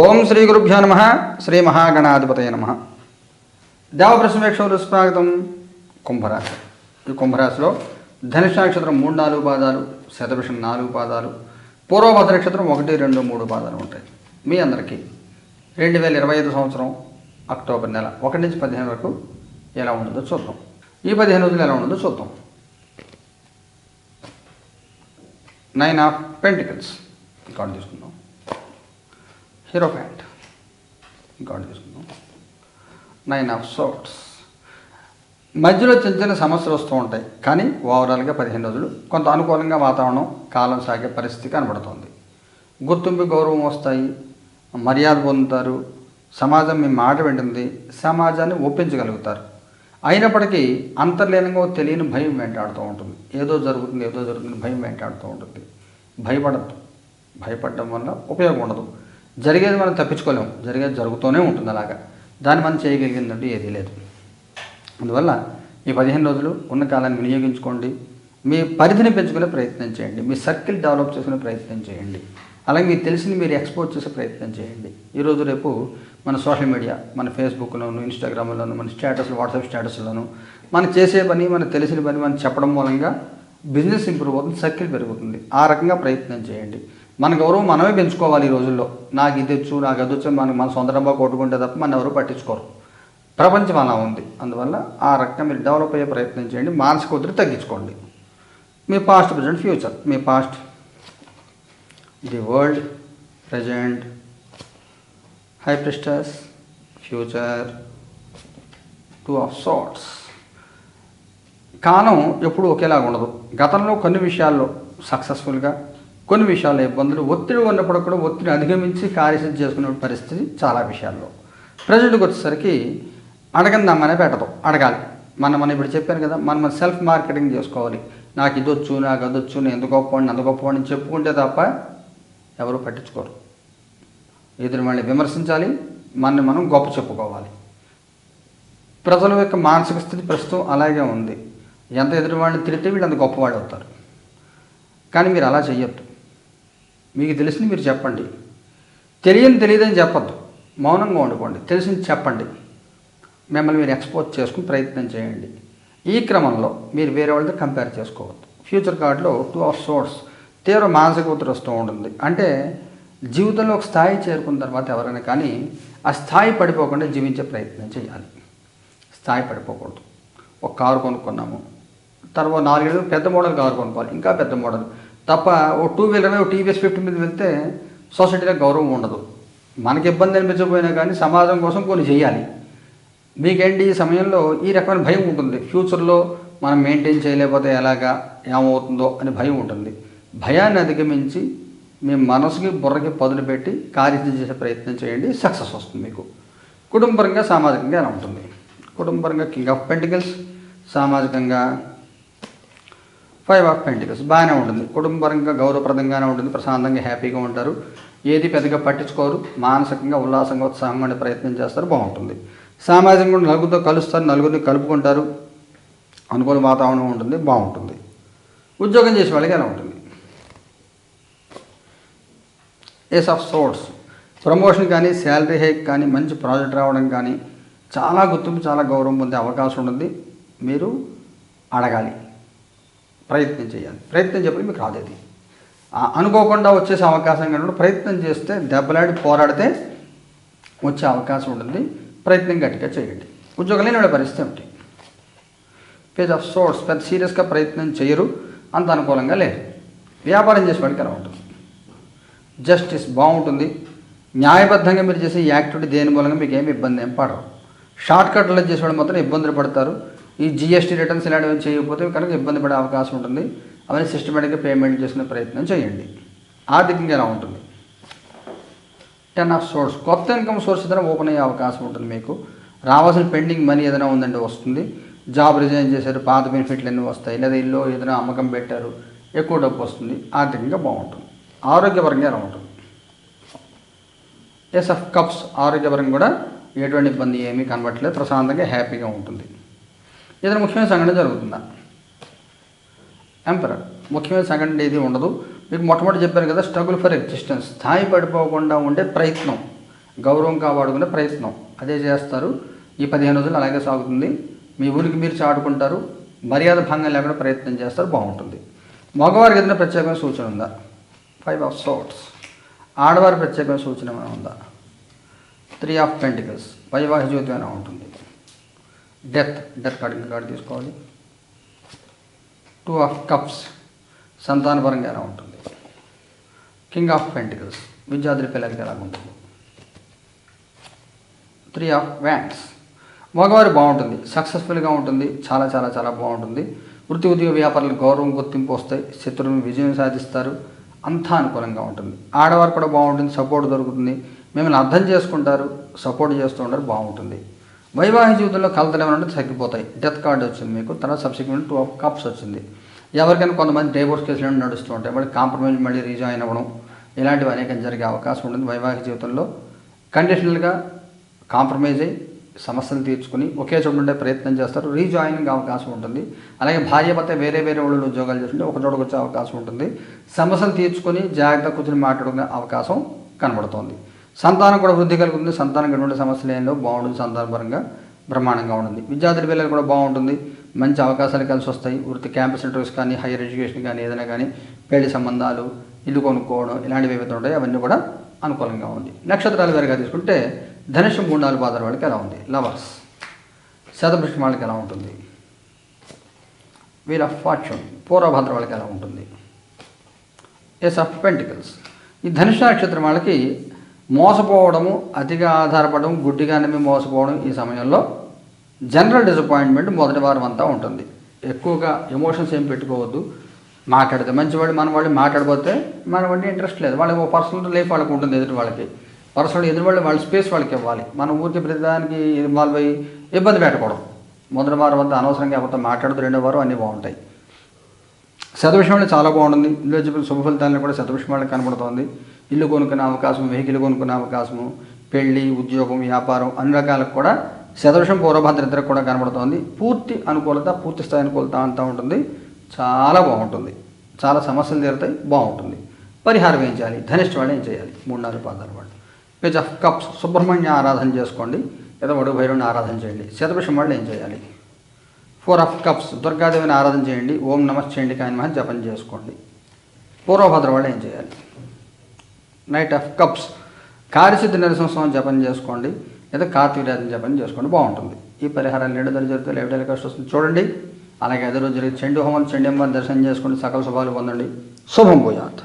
ఓం శ్రీ గురుభ్యో నమ శ్రీ మహాగణాధిపతయ నమ. దేవప్రసమేక్షలు స్వాగతం. కుంభరాశి. ఈ కుంభరాశిలో ధనుష నక్షత్రం మూడు నాలుగు పాదాలు శతభిషం నాలుగు పాదాలు పూర్వభద్ర నక్షత్రం ఒకటి రెండు మూడు పాదాలు ఉంటాయి. మీ అందరికీ రెండు వేల ఇరవై ఐదు సంవత్సరం అక్టోబర్ నెల ఒకటి నుంచి పదిహేను వరకు ఎలా ఉంటుందో చూద్దాం. ఈ పదిహేను రోజులు ఎలా ఉంటుందో చూద్దాం. Nine of pentacles. కార్డు తీసుకుందాం. హీరో ప్యాంట్ కార్డు తీసుకుందాం. నైన్ ఆఫ్ సోట్స్ మధ్యలో చిన్న చిన్న సమస్యలు వస్తూ ఉంటాయి. కానీ ఓవరాల్గా పదిహేను రోజులు. కొంత అనుకూలంగా వాతావరణం కాలం సాగే పరిస్థితి కనబడుతుంది. గుర్తింపు గౌరవం వస్తాయి. మర్యాద పొందుతారు. సమాజం మీ మాట వింటుంది. సమాజాన్ని ఒప్పించగలుగుతారు. అయినప్పటికీ అంతర్లీనంగా తెలియని భయం వెంటాడుతూ ఉంటుంది. ఏదో జరుగుతుంది ఏదో జరుగుతుంది భయం వెంటాడుతూ ఉంటుంది. భయపడద్దు. భయపడడం వల్ల ఉపయోగం ఉండదు. జరిగేది మనం తప్పించుకోలేము జరిగేది జరుగుతూనే ఉంటుంది అలాగా. దాన్ని మనం చేయగలిగిందంటే ఏదీ లేదు. అందువల్ల ఈ పదిహేను రోజులు ఉన్న కాలాన్ని వినియోగించుకోండి. మీ పరిధిని పెంచుకునే ప్రయత్నం చేయండి. మీ సర్కిల్ డెవలప్ చేసుకునే ప్రయత్నం చేయండి. అలాగే మీకు తెలిసింది మీరు ఎక్స్పోజ్ చేసే ప్రయత్నం చేయండి. ఈరోజు రేపు మన సోషల్ మీడియా మన ఫేస్బుక్లోను ఇన్స్టాగ్రామ్లోను మన స్టేటస్లు వాట్సాప్ స్టేటస్లోను మనం చేసే పని మనకు తెలిసిన పని మనం చెప్పడం మూలంగా బిజినెస్ ఇంప్రూవ్ అవుతుంది సర్కిల్ పెరుగుతుంది ఆ రకంగా ప్రయత్నం చేయండి. మన గౌరవం మనమే పెంచుకోవాలి ఈ రోజుల్లో. నాకు ఇది వచ్చు నాకు అది వచ్చు మనకు మన సొంత డబ్బా కొట్టుకుంటే తప్ప మన ఎవరు పట్టించుకోరు. ప్రపంచం అలా ఉంది. అందువల్ల ఆ రకంగా మీరు డెవలప్ అయ్యే ప్రయత్నం చేయండి. మానసిక ఒత్తిడి తగ్గించుకోండి. మీ past present future me past the world present high priestess future two of swords కాలం ఎప్పుడు ఒకేలాగా ఉండదు గతంలో కొన్ని విషయాల్లో సక్సెస్ఫుల్గా కొన్ని విషయాల్లో ఇబ్బందులు ఒత్తిడి ఉన్నప్పుడు కూడా ఒత్తిడి అధిగమించి కార్యసిద్ధి చేసుకునే పరిస్థితి చాలా విషయాల్లో. ప్రజెంట్కి వచ్చేసరికి అడగందామనే పెట్టదు అడగాలి. మనం మనం ఇప్పుడు చెప్పాను కదా మనం మన సెల్ఫ్ మార్కెటింగ్ చేసుకోవాలి. నాకు ఇది వచ్చు నాకు అది వచ్చు నేను ఎంత గొప్పవాడిని అంత గొప్పవాడిని చెప్పుకుంటే తప్ప ఎవరు పట్టించుకోరు. ఎదురు మళ్ళీ విమర్శించాలి మనని మనం గొప్ప చెప్పుకోవాలి. ప్రజల యొక్క మానసిక స్థితి ప్రస్తుతం అలాగే ఉంది. ఎంత ఎదురు వాళ్ళని తిరిగితే వీళ్ళు అంత గొప్పవాళ్ళు అవుతారు. కానీ మీరు అలా చెయ్యొద్దు. మీకు తెలిసింది మీరు చెప్పండి. తెలియని తెలియదని చెప్పద్దు. మౌనంగా ఉండుకోండి తెలిసింది చెప్పండి. మిమ్మల్ని మీరు ఎక్స్పోజ్ చేసుకుని ప్రయత్నం చేయండి. ఈ క్రమంలో మీరు వేరే వాళ్ళతో కంపేర్ చేసుకోవద్దు. ఫ్యూచర్ కార్డులో టూ ఆఫ్ సోర్స్ తీవ్ర మానసిక ఒత్తిడి వస్తూ ఉంటుంది. అంటే జీవితంలో ఒక స్థాయి చేరుకున్న తర్వాత ఎవరైనా కానీ ఆ స్థాయి పడిపోకుండా జీవించే ప్రయత్నం చేయాలి. స్థాయి పడిపోకూడదు. ఒక కారు కొనుక్కున్నాము. తర్వాత నాలుగేళ్ళు పెద్ద మోడల్ కారు కొనుక్కోవాలి. ఇంకా పెద్ద మోడల్. తప్ప ఓ టూ వీలర్ ఓ టీవీఎస్ ఫిఫ్టీ మీద వెళ్తే సొసైటీలో గౌరవం ఉండదు. మనకి ఇబ్బంది అనిపించకపోయినా కానీ సమాజం కోసం కొన్ని చేయాలి. మీకేంటి ఈ సమయంలో ఈ రకమైన భయం ఉంటుంది. ఫ్యూచర్లో మనం మెయింటైన్ చేయలేకపోతే ఎలాగా ఏమవుతుందో అని భయం ఉంటుంది. భయాన్ని అధిగమించి మీ మనసుకి బుర్రకి పదులు పెట్టి కార్యం చేసే ప్రయత్నం చేయండి. సక్సెస్ వస్తుంది మీకు. కుటుంబరంగా సామాజికంగా ఎలా ఉంటుంది? కుటుంబరంగా కింగ్ ఆఫ్ పెంటికల్స్ సామాజికంగా ఫైవ్ ఆఫ్ పెంటికల్స్ బాగానే ఉంటుంది. కుటుంబపరంగా గౌరవప్రదంగానే ఉంటుంది. ప్రశాంతంగా హ్యాపీగా ఉంటారు. ఏది పెద్దగా పట్టించుకోరు. మానసికంగా ఉల్లాసంగా ఉత్సాహంగా ఉండే ప్రయత్నం చేస్తారు. బాగుంటుంది. సామాజికంగా నలుగురితో కలుస్తారు. నలుగురిని కలుపుకుంటారు. అనుకూల వాతావరణం ఉంటుంది. బాగుంటుంది. ఉద్యోగం చేసే వాళ్ళకి ఎలా ఉంటుంది? ఏస్ ఆఫ్ సోర్స్ ప్రమోషన్ కానీ శాలరీ హైక్ కానీ మంచి ప్రాజెక్ట్ రావడం కానీ చాలా గుర్తింపు చాలా గౌరవం పొందే అవకాశం ఉంటుంది. మీరు అడగాలి. ప్రయత్నం చేయాలి. ప్రయత్నం చేయబడి మీకు రాదు అనుకోకుండా వచ్చేసే అవకాశం కనుక ప్రయత్నం చేస్తే దెబ్బలాడి పోరాడితే వచ్చే అవకాశం ఉంటుంది. ప్రయత్నం గట్టిగా చేయండి. ఉద్యోగం లేని పరిస్థితి ఏమిటి? పేజ్ ఆఫ్ సోర్స్ పెద్ద సీరియస్గా ప్రయత్నం చేయరు. అంత అనుకూలంగా లేరు వ్యాపారం చేసే వాడికి ఎలా ఉంటుంది. జస్టిస్ బాగుంటుంది. న్యాయబద్ధంగా మీరు చేసే ఈ యాక్టివిటీ దేని మూలంగా మీకు ఏమి ఇబ్బంది ఏం పడరు. షార్ట్ కట్లో చేసేవాళ్ళు మాత్రం ఇబ్బందులు పడతారు. ఈ జిఎస్టీ రిటర్న్స్ ఇలాంటివి చేయకపోతే కనుక ఇబ్బంది పడే అవకాశం ఉంటుంది. అవన్నీ సిస్టమేటిక్గా పేమెంట్ చేసుకునే ప్రయత్నం చేయండి. ఆర్థికంగా ఎలా ఉంటుంది? టెన్ ఆఫ్ సోర్స్ కొత్త ఇన్కమ్ సోర్స్ ఏదైనా ఓపెన్ అయ్యే అవకాశం ఉంటుంది మీకు. రావాల్సిన పెండింగ్ మనీ ఏదైనా ఉందంటే వస్తుంది. జాబ్ రిజైన్ చేశారు పాత బెనిఫిట్లు ఎన్ని వస్తాయి. లేదా ఇల్లు ఏదైనా అమ్మకం పెట్టారు ఎక్కువ డబ్బు వస్తుంది. ఆర్థికంగా బాగుంటుంది. ఆరోగ్యపరంగా ఎలా ఉంటుంది? ఎస్ ఆఫ్ కప్స్ ఆరోగ్యపరంగా కూడా ఎటువంటి ఇబ్బంది ఏమీ కనబట్టలేదు ప్రశాంతంగా హ్యాపీగా ఉంటుంది. ఏదైనా ముఖ్యమైన సంఘటన జరుగుతుందా? ఎంపరర్ ముఖ్యమైన సంఘటన ఏది ఉండదు. మీకు మొట్టమొదటి చెప్పాను కదా స్ట్రగుల్ ఫర్ ఎగ్జిస్టెన్స్ స్థాయి పడిపోకుండా ఉండే ప్రయత్నం గౌరవం కాపాడుకునే ప్రయత్నం. అదే చేస్తారు. ఈ పదిహేను రోజులు అలాగే సాగుతుంది. మీ ఊరికి మీరు చాటుకుంటారు. మర్యాద భంగం లేకుండా ప్రయత్నం చేస్తారు. బాగుంటుంది. మగవారికి ఏదైనా ప్రత్యేకమైన సూచన ఉందా? ఫైవ్ ఆఫ్ సోట్స్ ఆడవారి ప్రత్యేకమైన సూచన ఏమైనా ఉందా? త్రీ ఆఫ్ పెంటికల్స్ వైవాహిక జ్యోతి అయినా ఉంటుంది? డెత్ డెత్ కార్డు కార్డు తీసుకోవాలి. టూ ఆఫ్ కప్స్ సంతానపరంగా ఎలా ఉంటుంది? కింగ్ ఆఫ్ పెంటికల్స్ విద్యార్థుల పిల్లలకి ఎలా ఉంటుంది? త్రీ ఆఫ్ వ్యాండ్స్ మగవారు బాగుంటుంది సక్సెస్ఫుల్గా ఉంటుంది చాలా చాలా చాలా బాగుంటుంది. వృత్తి ఉద్యోగ వ్యాపారాలు గౌరవం గుర్తింపు వస్తాయి శత్రువులను విజయం సాధిస్తారు అంతా అనుకూలంగా ఉంటుంది. ఆడవారు కూడా బాగుంటుంది సపోర్ట్ దొరుకుతుంది మిమ్మల్ని అర్థం చేసుకుంటారు సపోర్ట్ చేస్తూ ఉంటారు బాగుంటుంది. వైవాహిక జీవితంలో కలతలు ఏమైనా తగ్గిపోతాయి. డెత్ కార్డు వచ్చింది మీకు తర్వాత సబ్సిక్వెంట్ టూ ఆఫ్ కప్స్ వచ్చింది. ఎవరికైనా కొంతమంది డైవోర్స్ కేసులు నడుస్తూ ఉంటాయి. మళ్ళీ కాంప్రమైజ్ మళ్ళీ రీజాయిన్ అవ్వడం ఇలాంటివి అనేకం జరిగే అవకాశం ఉంటుంది. వైవాహిక జీవితంలో కండిషనల్గా కాంప్రమైజ్ అయ్యి సమస్యలు తీర్చుకుని ఒకే చోట ఉండే ప్రయత్నం చేస్తారు. రీజాయినింగ్ అవకాశం ఉంటుంది. అలాగే భార్య భర్త వేరే వేరే వాళ్ళు ఉద్యోగాలు చేస్తుంటే ఒక చోటకు వచ్చే అవకాశం ఉంటుంది. సమస్యలు తీర్చుకొని జాగ్రత్త కూర్చొని మాట్లాడుకునే అవకాశం కనబడుతోంది. సంతానం కూడా వృద్ధి కలుగుతుంది సంతానం ఎటువంటి సమస్యలు ఏం లేవు. బాగుంటుంది సంతానపరంగా బ్రహ్మాండంగా ఉంటుంది. విద్యార్థుల పిల్లలు కూడా బాగుంటుంది. మంచి అవకాశాలు కలిసి వస్తాయి. వృత్తి క్యాంపస్ ఇంటర్వ్యూస్ కానీ హైయర్ ఎడ్యుకేషన్ కానీ ఏదైనా కానీ పెళ్ళి సంబంధాలు ఇల్లు కొనుక్కోవడం ఇలాంటివి ఏవైతే ఉంటాయి అవన్నీ కూడా అనుకూలంగా ఉంది. నక్షత్రాలు వేరుగా తీసుకుంటే ధనుషం గుండాలు బాధల వాళ్ళకి ఎలా ఉంది? లవర్స్. శతభృష్టి వాళ్ళకి ఎలా ఉంటుంది? Wheel of fortune. పూర్వభద్ర వాళ్ళకి ఎలా ఉంటుంది? Ace of pentacles. ఈ ధనుష నక్షత్రం వాళ్ళకి మోసపోవడము అతిగా ఆధారపడడం గుడ్డిగా నమ్మి మోసపోవడం ఈ సమయంలో జనరల్ డిసప్పాయింట్మెంట్ మొదటి వారం అంతా ఉంటుంది. ఎక్కువగా ఎమోషన్స్ ఏం పెట్టుకోవద్దు. మాట్లాడితే మంచివాడు మన వాళ్ళు మాట్లాడిపోతే మన వాడిని ఇంట్రెస్ట్ లేదు. వాళ్ళకి ఒక పర్సనల్ లైఫ్ వాళ్ళకి ఉంటుంది ఎదుటి వాళ్ళకి. పర్సనల్ ఎదుటి వాళ్ళు వాళ్ళ స్పేస్ వాళ్ళకి ఇవ్వాలి. మన ఊరికి ప్రతిదానికి ఇన్వాల్వ్ అయ్యి ఇబ్బంది పెట్టకూడదు. మొదటి వారం అంతా అనవసరంగా ఎవరితో మాట్లాడదు రెండో వారం అన్నీ బాగుంటాయి. శతవిషయంలో చాలా బాగుంటుంది. ఇందులో చెప్పిన శుభ ఫలితాలను కూడా శతవిషయంలో కనబడుతోంది. ఇల్లు కొనుక్కునే అవకాశం వెహికల్ కొనుక్కునే అవకాశము పెళ్ళి ఉద్యోగం వ్యాపారం అన్ని రకాలకు కూడా శతవిషం పూర్వభద్ర కూడా కనబడుతోంది. పూర్తి అనుకూలత పూర్తి స్థాయి అనుకూలత అంతా ఉంటుంది. చాలా బాగుంటుంది. చాలా సమస్యలు తీరుతాయి. బాగుంటుంది. పరిహారం ఏం చేయాలి? ధనిష్ట వాళ్ళు ఏం చేయాలి? మూడు నాలుగు పాదాలు వాళ్ళు. Page of cups. సుబ్రహ్మణ్య ఆరాధన చేసుకోండి. లేదా వడు భైరవుని ఆరాధన చేయండి. శతవిషం వాళ్ళు ఏం చేయాలి? ఫోర్ ఆఫ్ కప్స్ దుర్గాదేవిని ఆరాధన చేయండి. ఓం నమ చేయండి కాయనమహ జపం చేసుకోండి. పూర్వభద్ర వాళ్ళు ఏం చేయాలి? నైట్ ఆఫ్ కప్స్ కార్యసిద్ధి నరసింహస్వామి జపం చేసుకోండి. లేదా కార్తీకరాజన జపం చేసుకోండి. బాగుంటుంది. ఈ పరిహారాలు రెండు దగ్గర జరిగితే లైఫ్ కష్టం వస్తుంది. చూడండి. అలాగే అదే రోజు జరిగే చెండు హోమం చెండి అమ్మని దర్శనం చేసుకోండి సకల శుభాలు పొందండి. శుభం భూయాత్.